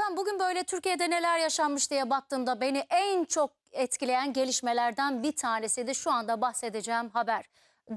Ben bugün böyle Türkiye'de neler yaşanmış diye baktığımda beni en çok etkileyen gelişmelerden bir tanesi de şu anda bahsedeceğim haber.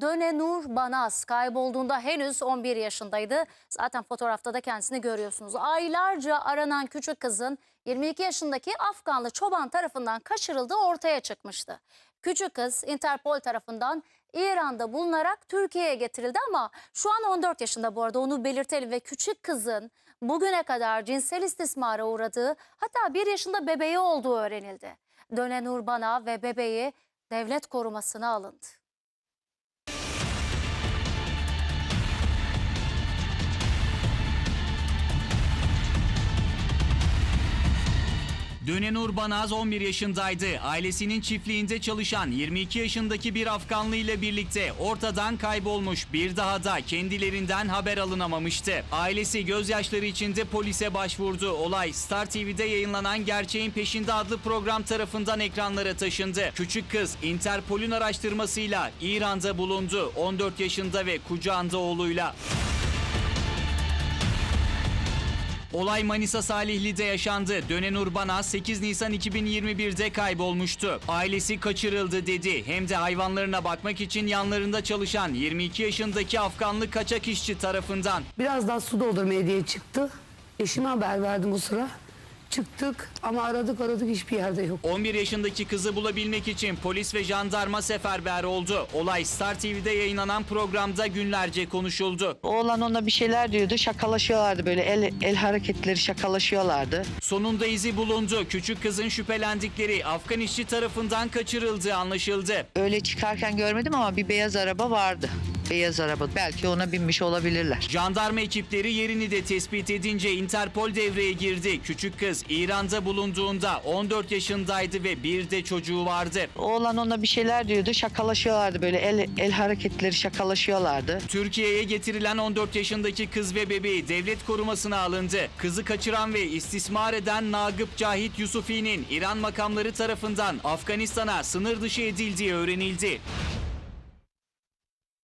Döne Nur Banaz kaybolduğunda henüz 11 yaşındaydı. Zaten fotoğrafta da kendisini görüyorsunuz. Aylarca aranan küçük kızın 22 yaşındaki Afganlı çoban tarafından kaçırıldığı ortaya çıkmıştı. Küçük kız Interpol tarafından İran'da bulunarak Türkiye'ye getirildi ama şu an 14 yaşında bu arada onu belirtelim ve küçük kızın bugüne kadar cinsel istismara uğradığı hatta bir yaşında bebeği olduğu öğrenildi. Dönen Urbana ve bebeği devlet korumasına alındı. Dönenur Banaz 11 yaşındaydı. Ailesinin çiftliğinde çalışan 22 yaşındaki bir Afganlı ile birlikte ortadan kaybolmuş. Bir daha da kendilerinden haber alınamamıştı. Ailesi gözyaşları içinde polise başvurdu. Olay Star TV'de yayınlanan Gerçeğin Peşinde adlı program tarafından ekranlara taşındı. Küçük kız Interpol'ün araştırmasıyla İran'da bulundu. 14 yaşında ve kucağında oğluyla. Olay Manisa Salihli'de yaşandı. Dönen Urbana 8 Nisan 2021'de kaybolmuştu. Ailesi kaçırıldı dedi. Hem de hayvanlarına bakmak için yanlarında çalışan 22 yaşındaki Afganlı kaçak işçi tarafından. Biraz daha su doldurmaya diye çıktı. Eşime haber verdim o sıra. Çıktık ama aradık aradık hiçbir yerde yok. 11 yaşındaki kızı bulabilmek için polis ve jandarma seferber oldu. Olay Star TV'de yayınlanan programda günlerce konuşuldu. Oğlan ona bir şeyler diyordu. Şakalaşıyorlardı böyle el, el hareketleri şakalaşıyorlardı. Sonunda izi bulundu. Küçük kızın şüphelendikleri Afgan işçi tarafından kaçırıldığı anlaşıldı. Öyle çıkarken görmedim ama bir beyaz araba vardı. Beyaz araba. Belki ona binmiş olabilirler. Jandarma ekipleri yerini de tespit edince Interpol devreye girdi. Küçük kız İran'da bulunduğunda 14 yaşındaydı ve bir de çocuğu vardı. Oğlan ona bir şeyler diyordu. Şakalaşıyorlardı böyle el, el hareketleri şakalaşıyorlardı. Türkiye'ye getirilen 14 yaşındaki kız ve bebeği devlet korumasına alındı. Kızı kaçıran ve istismar eden Nagıp Cahit Yusufi'nin İran makamları tarafından Afganistan'a sınır dışı edildiği öğrenildi.